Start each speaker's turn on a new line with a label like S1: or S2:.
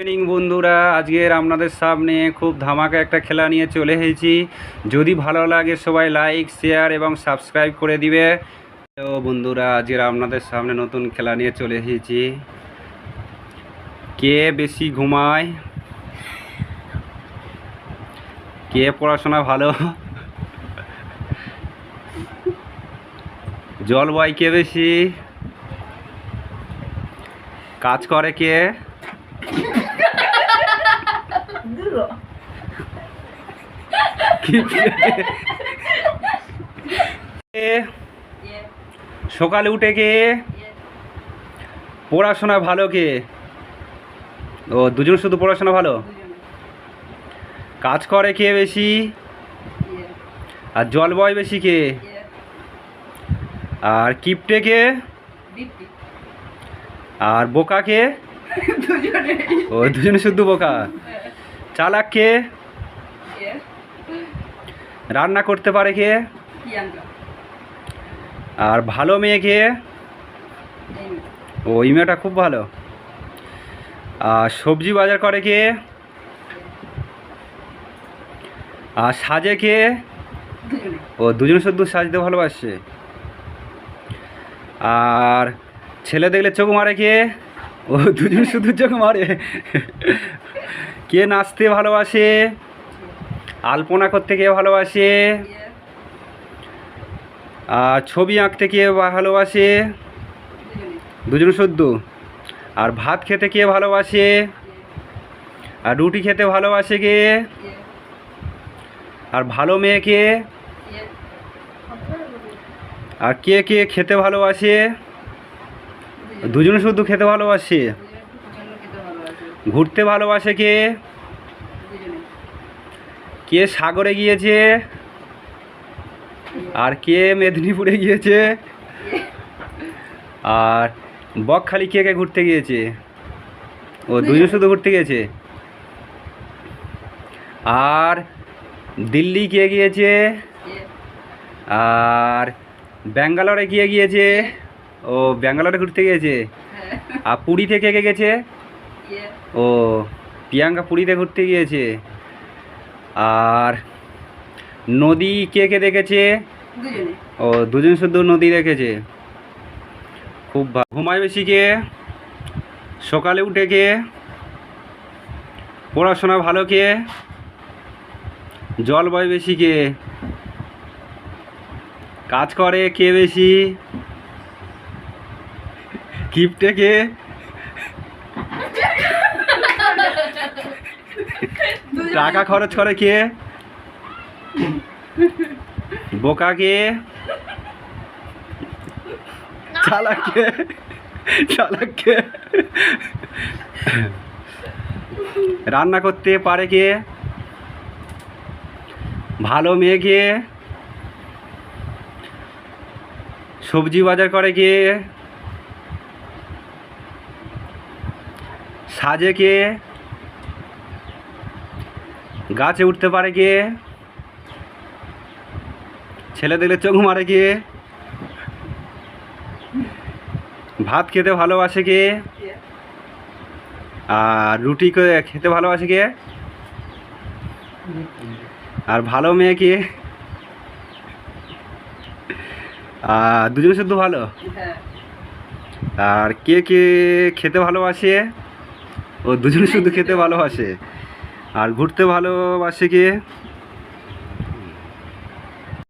S1: Evening বন্ধুরা। আজকের আপনাদের সামনে খুব ধামাকা একটা খেলা নিয়ে চলে এসেছি। যদি ভালো লাগে সবাই লাইক শেয়ার এবং সাবস্ক্রাইব করে দিবে। তো বন্ধুরা আজকের আপনাদের সামনে নতুন খেলা নিয়ে চলে এসেছি। কে বেশি ঘুমায়? কে পড়াশোনা ভালো? জল বয় কে বেশি? কাজ করে কে? সকালে উঠে কে? পড়াশোনা ভালো কে? ও দুজন শুধু পড়াশোনা ভালো? কাজ করে কে বেশি? আর জল বয় বেশি কে? আর কিপটে কে? আর বোকা কে? ও দুজনে শুধু বোকা। চালাক কে? রান্না করতে পারে কে? আর ভালো মেয়ে কে? ও এই মেয়েটা খুব ভালো। আর সবজি বাজার করে কে? আর সাজে কে? ও দুজন শুধু সাজতে ভালোবাসে। আর ছেলে দেখলে চোখ মারে কে? ও দুজন শুধু চোখ মারে। কে নাচতে ভালোবাসে? আলপনা করতে কে ভালোবাসে। আর ছবি আঁকতে কে ভালোবাসে। দুজন শুদ্ধ আর ভাত খেতে কে ভালোবাসে। আর রুটি খেতে ভালোবাসে কে আর ভালো মেয়েকে। আর কে কে খেতে ভালোবাসে। দুজন শুধু খেতে ভালোবাসে। ঘুরতে ভালোবাসে কে কে সাগরে গিয়েছে? আর কে মেদিনীপুরে গিয়েছে? আর বকখালি কে কে ঘুরতে গিয়েছে? ও দুজন শুধু ঘুরতে গিয়েছে? আর দিল্লি কে গিয়েছে? আর ব্যাঙ্গালোরে গিয়ে গিয়েছে? ও ব্যাঙ্গালোরে ঘুরতে গিয়েছে? আর পুরীতে কে কে গেছে? ও প্রিয়াঙ্কা পুরীতে ঘুরতে গিয়েছে? আর নদী কে কে দেখেছে? ও দুজন শুধু নদী দেখেছে? খুব ঘুমায় বেশি কে? সকালে উঠে কে? পড়াশোনা ভালো কে? জল বয় বেশি কে? কাজ করে কে বেশি? কিপটে কে? টাকা খরচ করে কে? বোকা কে? চালাক চালাক রান্না করতে পারে কে? ভালো মেয়ে কে? সবজি বাজার করে কে? সাজে কে? গাছে উঠতে পারে কে ছেলে দেখলে চোখ মারে কে ভাত খেতে ভালোবাসে কে? আর রুটি খেতে ভালোবাসে কে? আর ভালো মেয়ে কে? আর দুজন শুধু ভালো? আর কে কে খেতে ভালোবাসে? ও দুজন শুধু খেতে ভালোবাসে। আর ঘুরতে ভালোবাসে কে?